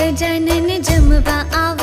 ગજાનન જમવા આવો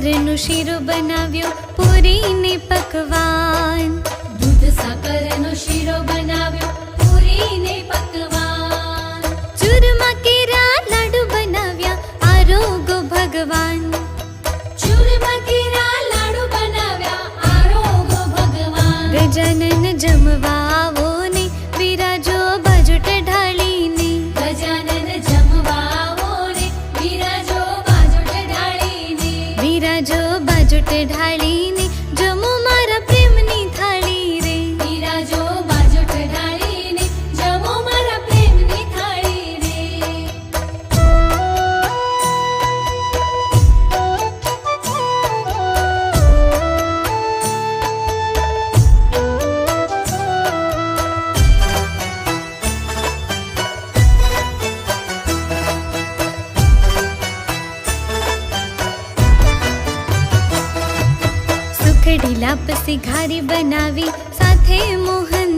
સાકરનું શીરું બનાવ્યું પૂરીને પકવાન. દૂધ સાકરનો શીરો બનાવ્યો પૂરીને પકવાન. ચૂરમા કેરા લાડુ બનાવ્યા આરોગો ભગવાન. ચૂરમા કેરા લાડુ બનાવ્યા આરોગો ભગવાન. ગજાનન જમવા બિરાજો બાજુટ ઢાળીને खड़ी लाप घारी बनावी साथे मोहन